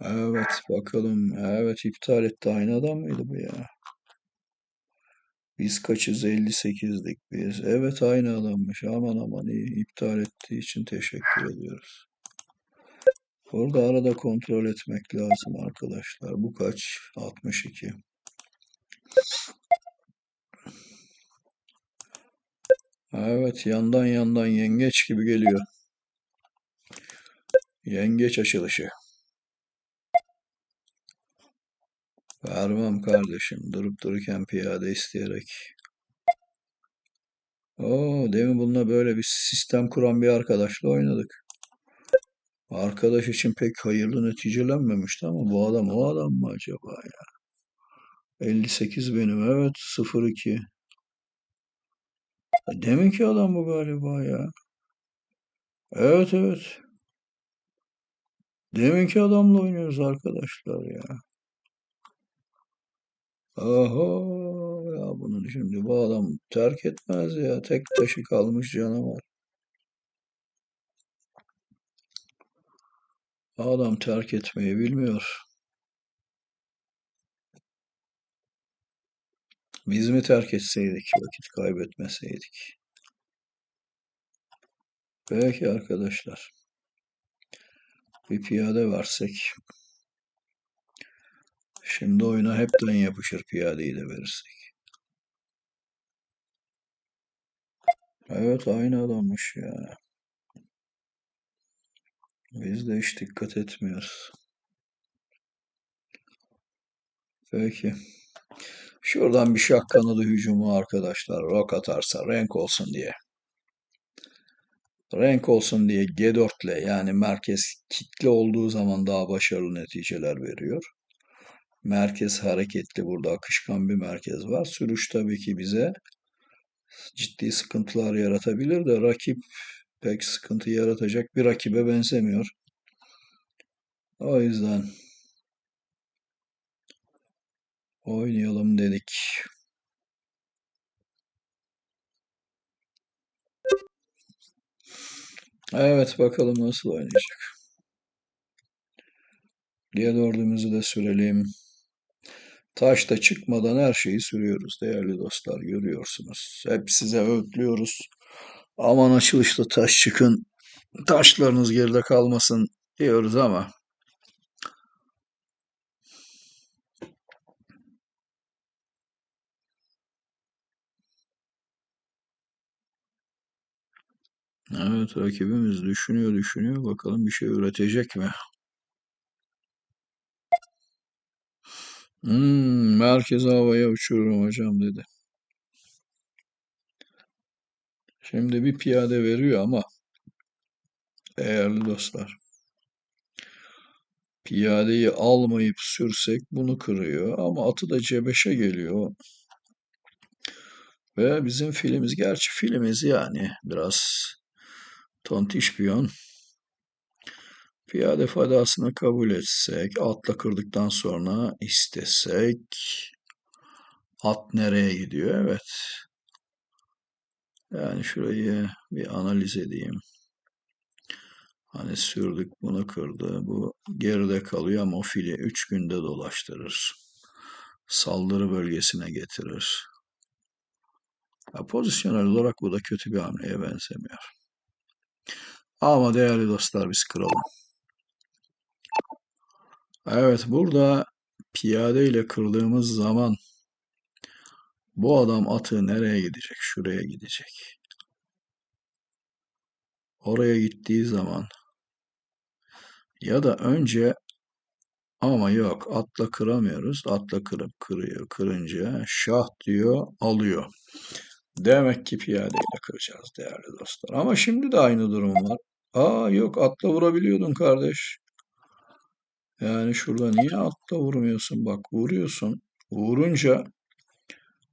Evet bakalım. Evet iptal etti. Aynı adam mıydı bu ya? Biz kaçız? 58'dik biz. Evet aynı adammış. Aman aman iyi. İptal ettiği için teşekkür ediyoruz. Burada arada kontrol etmek lazım arkadaşlar. Bu kaç? 62. Evet yandan yandan yengeç gibi geliyor. Yengeç açılışı. Vermem kardeşim. Durup dururken piyade isteyerek. Oo, demin bununla böyle bir sistem kuran bir arkadaşla oynadık. Arkadaş için pek hayırlı neticelenmemişti ama bu adam o adam mı acaba ya? 58 benim evet 02. Deminki adam bu galiba ya. Evet evet. Deminki adamla oynuyoruz arkadaşlar ya. Aha ya bunun şimdi bu adam terk etmez ya. Tek taşı kalmış canavar. Adam terk etmeyi bilmiyor. Biz mi terk etseydik, vakit kaybetmeseydik? Peki arkadaşlar. Bir piyade versek. Şimdi oyuna hepten yapışır piyadeyi de verirsek. Evet aynı adammış ya. Biz de hiç dikkat etmiyoruz. Peki. Şuradan bir şah kanadı hücumu arkadaşlar. Rok atarsa renk olsun diye. Renk olsun diye G4 ile yani merkez kitle olduğu zaman daha başarılı neticeler veriyor. Merkez hareketli burada akışkan bir merkez var. Sürüş tabii ki bize ciddi sıkıntılar yaratabilir de rakip pek sıkıntı yaratacak bir rakibe benzemiyor. O yüzden oynayalım dedik. Evet bakalım nasıl oynayacak. G4'ümüzü de sürelim. Taş da çıkmadan her şeyi sürüyoruz değerli dostlar görüyorsunuz. Hep size öğütlüyoruz. Aman açılışta taş çıkın. Taşlarınız geride kalmasın diyoruz ama Evet rakibimiz düşünüyor düşünüyor bakalım bir şey üretecek mi? Hmm, merkez havaya uçururum hocam dedi. Şimdi bir piyade veriyor ama değerli dostlar. Piyadeyi almayıp sürsek bunu kırıyor ama atı da C5'e geliyor. Ve bizim filimiz gerçi filimiz yani biraz tontiş piyon. Piyade fadasını kabul etsek, atla kırdıktan sonra istesek, at nereye gidiyor? Evet. Yani şurayı bir analiz edeyim. Hani sürdük bunu kırdı. Bu geride kalıyor ama o fili 3 günde dolaştırır. Saldırı bölgesine getirir. Ya pozisyonel olarak bu da kötü bir hamleye benzemiyor. Ama değerli dostlar biz kıralım. Evet burada piyade ile kırdığımız zaman bu adam atı nereye gidecek? Şuraya gidecek. Oraya gittiği zaman ya da önce ama yok atla kıramıyoruz. Atla kırıp kırıyor. Kırınca şah diyor alıyor. Demek ki piyadeyle kıracağız değerli dostlar. Ama şimdi de aynı durum var. Aa yok atla vurabiliyordun kardeş. Yani şurada niye atla vurmuyorsun? Bak vuruyorsun. Vurunca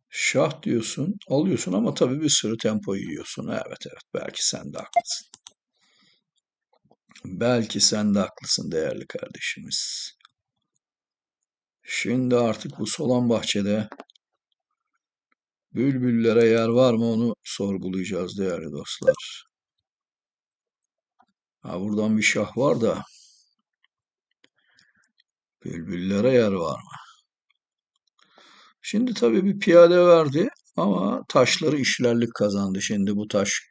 şah diyorsun, alıyorsun ama tabii bir sürü tempo yiyorsun. Evet evet belki sen de haklısın. Belki sen de haklısın değerli kardeşimiz. Şimdi artık bu solan bahçede bülbüllere yer var mı onu sorgulayacağız değerli dostlar. Ha buradan bir şah var da Bülbüllere yer var mı? Şimdi tabii bir piyade verdi ama taşları işlerlik kazandı. Şimdi bu taş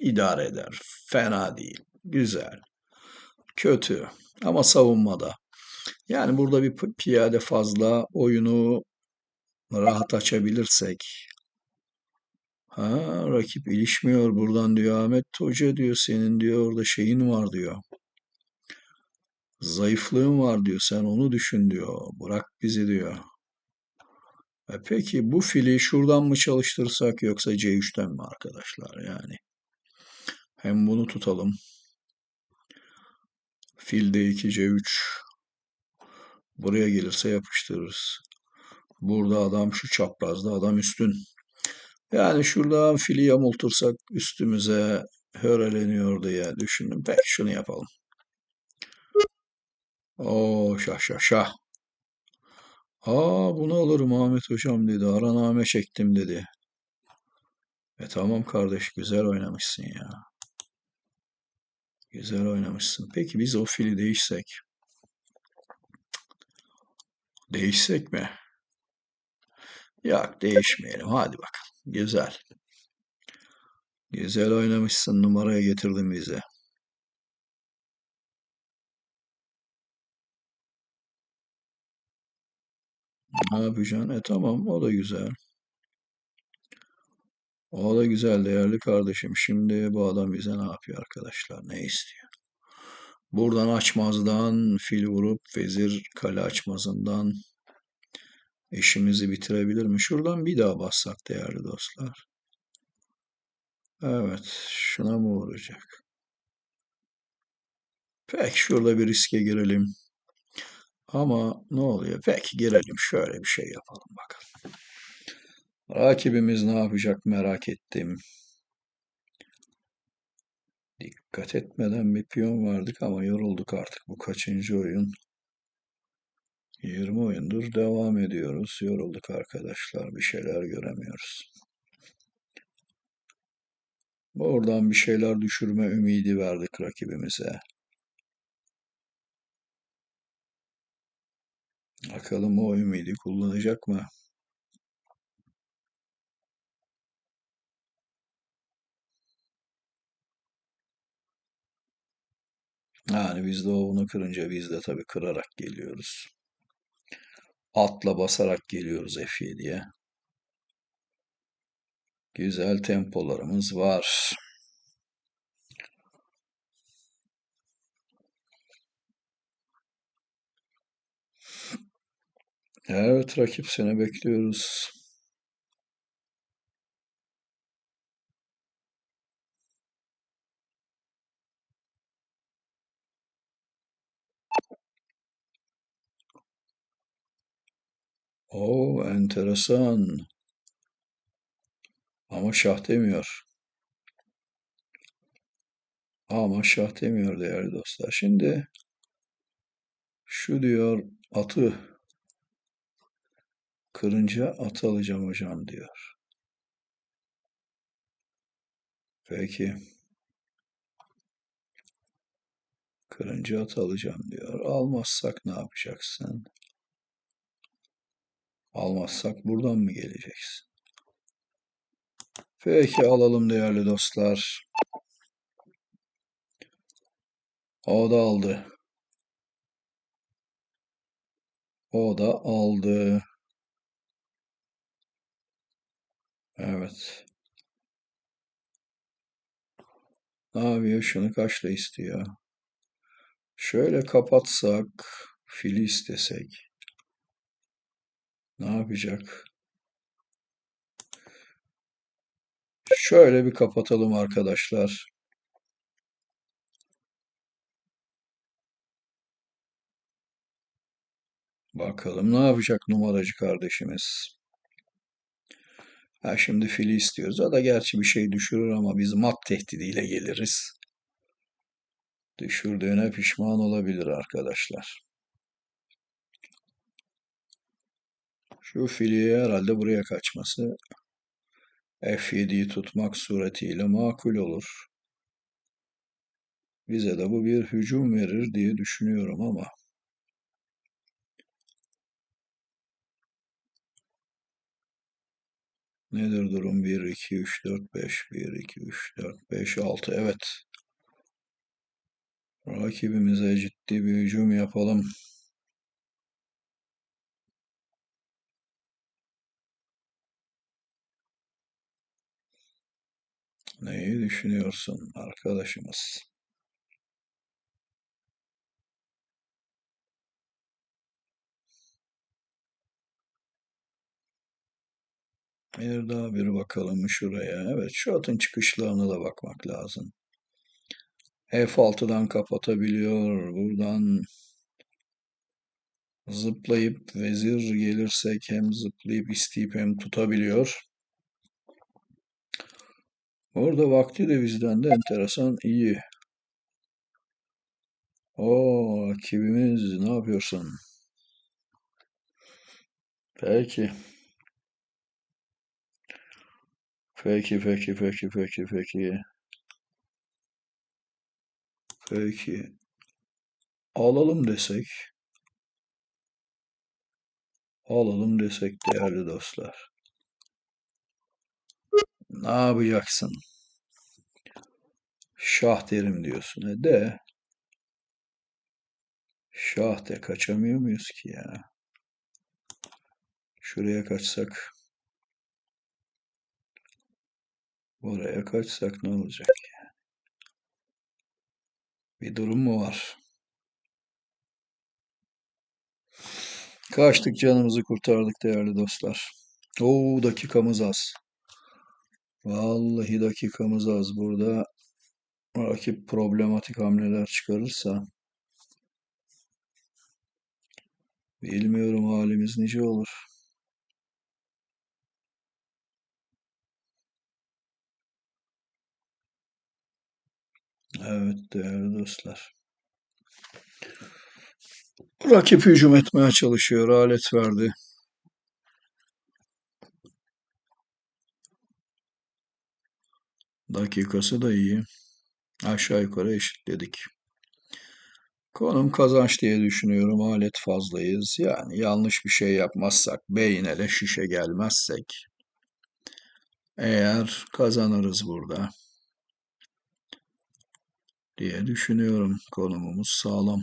idare eder. Fena değil. Güzel. Kötü. Ama savunmada. Yani burada bir piyade fazla oyunu rahat açabilirsek. Ha, rakip ilişmiyor buradan diyor Ahmet Hoca diyor senin diyor orada şeyin var diyor. Zayıflığın var diyor sen onu düşün diyor. Bırak bizi diyor. E peki bu fili şuradan mı çalıştırsak yoksa C3'ten mi arkadaşlar yani? Hem bunu tutalım. Fil D2 C3 buraya gelirse yapıştırırız. Burada adam şu çaprazda adam üstün. Yani şuradan fili yamultursak üstümüze höreleniyor diye düşündüm. Peki şunu yapalım. Oo şah şah şah. Aa bunu alırım Ahmet hocam dedi. Araname çektim dedi. E tamam kardeş güzel oynamışsın ya. Güzel oynamışsın. Peki biz o fili değişsek. Değişsek mi? Yok değişmeyelim. Hadi bakalım. Güzel. Güzel oynamışsın. Numaraya getirdin bize. Ne yapacaksın? E tamam o da güzel. O da güzel değerli kardeşim. Şimdi bu adam bize ne yapıyor arkadaşlar? Ne istiyor? Buradan açmazdan fil vurup vezir kale açmazından işimizi bitirebilir mi? Şuradan bir daha bassak değerli dostlar. Evet, şuna mı vuracak? Peki şurada bir riske girelim. Ama ne oluyor? Peki girelim şöyle bir şey yapalım bakalım. Rakibimiz ne yapacak merak ettim. Dikkat etmeden bir piyon verdik ama yorulduk artık. Bu kaçıncı oyun? 20 oyundur devam ediyoruz. Yorulduk arkadaşlar. Bir şeyler göremiyoruz. Oradan bir şeyler düşürme ümidi verdik rakibimize. Bakalım o ümidi kullanacak mı? Yani biz de onu kırınca biz de tabii kırarak geliyoruz. Atla basarak geliyoruz F7'ye. Güzel tempolarımız var. Evet rakip seni bekliyoruz. O enteresan. Ama şah demiyor. Ama şah demiyor değerli dostlar. Şimdi şu diyor atı kırınca atı alacağım hocam diyor. Peki. Kırınca at alacağım diyor. Almazsak ne yapacaksın? Almazsak buradan mı geleceksin? Peki alalım değerli dostlar. O da aldı. O da aldı. Evet. Ne yapıyor? Şunu kaçla istiyor? Şöyle kapatsak, fili istesek. Ne yapacak? Şöyle bir kapatalım arkadaşlar. Bakalım ne yapacak numaracı kardeşimiz. Ha şimdi fili istiyoruz. O da gerçi bir şey düşürür ama biz mat tehdidiyle geliriz. Düşürdüğüne pişman olabilir arkadaşlar. Şu fili herhalde buraya kaçması F7'yi tutmak suretiyle makul olur. Bize de bu bir hücum verir diye düşünüyorum ama Nedir durum? 1, 2, 3, 4, 5. 1, 2, 3, 4, 5, 6. Evet. Rakibimize ciddi bir hücum yapalım. Neyi düşünüyorsun arkadaşımız? Bir daha bir bakalım şuraya. Evet şu atın çıkışlarına da bakmak lazım. F6'dan kapatabiliyor. Buradan zıplayıp vezir gelirsek hem zıplayıp isteyip hem tutabiliyor. Orada vakti de bizden de enteresan iyi. O rakibimiz ne yapıyorsun? Peki. Peki, peki, peki, peki, peki. Peki. Alalım desek. Alalım desek değerli dostlar. Ne yapacaksın? Şah derim diyorsun. E de. Şah de kaçamıyor muyuz ki ya? Şuraya kaçsak. Buraya kaçsak ne olacak? Bir durum mu var? Kaçtık canımızı kurtardık değerli dostlar. Oo dakikamız az. Vallahi dakikamız az. Burada rakip problematik hamleler çıkarırsa bilmiyorum halimiz nice olur. Evet değerli dostlar. Rakip hücum etmeye çalışıyor. Alet verdi. Dakikası da iyi. Aşağı yukarı eşitledik. Konum kazanç diye düşünüyorum. Alet fazlayız. Yani yanlış bir şey yapmazsak, beynele şişe gelmezsek eğer kazanırız burada diye düşünüyorum. Konumumuz sağlam.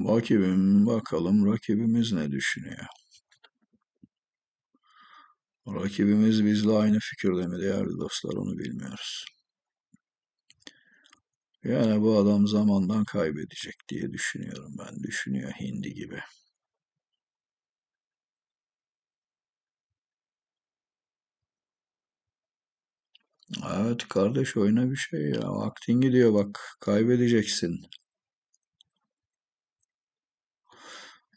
Rakibim bakalım rakibimiz ne düşünüyor? Rakibimiz bizle aynı fikirde mi değerli dostlar onu bilmiyoruz. Yani bu adam zamandan kaybedecek diye düşünüyorum ben. Düşünüyor hindi gibi. Evet kardeş oyna bir şey ya. Vaktin gidiyor bak. Kaybedeceksin.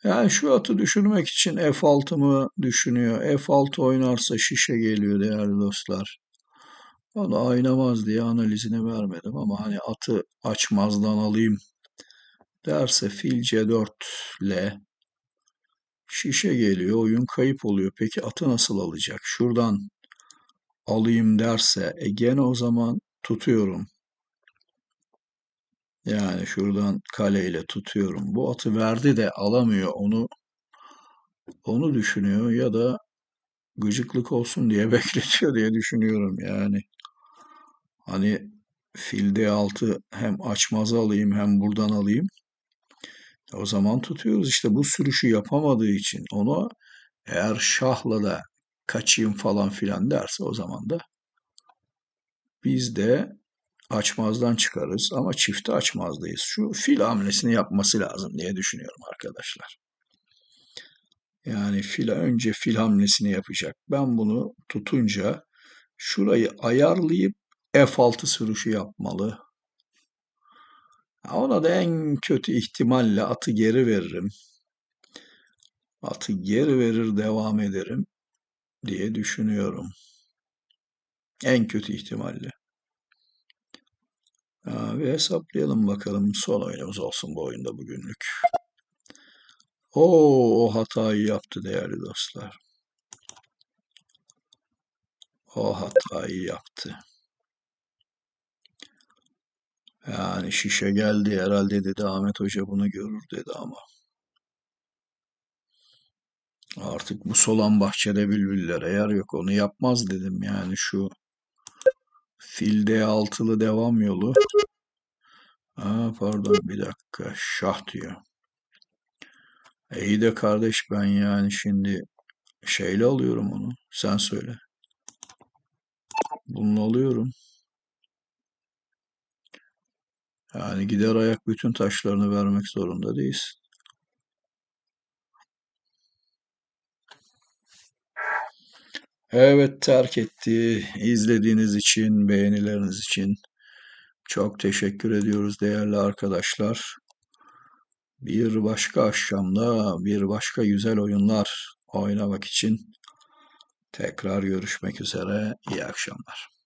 Yani şu atı düşürmek için F6 mı düşünüyor? F6 oynarsa şişe geliyor değerli dostlar. O da oynamaz diye analizini vermedim ama hani atı açmazdan alayım derse fil C4 ile şişe geliyor. Oyun kayıp oluyor. Peki atı nasıl alacak? Şuradan alayım derse e gene o zaman tutuyorum. Yani şuradan kaleyle tutuyorum. Bu atı verdi de alamıyor. Onu onu düşünüyor ya da gıcıklık olsun diye bekletiyor diye düşünüyorum yani. Hani fil D6 hem açmazı alayım hem buradan alayım. O zaman tutuyoruz. İşte bu sürüşü yapamadığı için onu eğer şahla da kaçayım falan filan derse o zaman da biz de açmazdan çıkarız ama çifte açmazdayız. Şu fil hamlesini yapması lazım diye düşünüyorum arkadaşlar. Yani fil önce fil hamlesini yapacak. Ben bunu tutunca şurayı ayarlayıp F6 sürüşü yapmalı. Ona da en kötü ihtimalle atı geri veririm. Atı geri verir devam ederim diye düşünüyorum. En kötü ihtimalle. Ve hesaplayalım bakalım son oyunumuz olsun bu oyunda bugünlük. Oo, o hatayı yaptı değerli dostlar. O hatayı yaptı. Yani şişe geldi herhalde dedi Ahmet Hoca bunu görür dedi ama. Artık bu solan bahçede bülbüllere yer yok. Onu yapmaz dedim yani şu fil D6'lı devam yolu. Aa, pardon bir dakika. Şah diyor. E iyi de kardeş ben yani şimdi şeyle alıyorum onu. Sen söyle. Bununla alıyorum. Yani gider ayak bütün taşlarını vermek zorunda değilsin. Evet terk etti. İzlediğiniz için, beğenileriniz için çok teşekkür ediyoruz değerli arkadaşlar. Bir başka akşamda bir başka güzel oyunlar oynamak için tekrar görüşmek üzere. İyi akşamlar.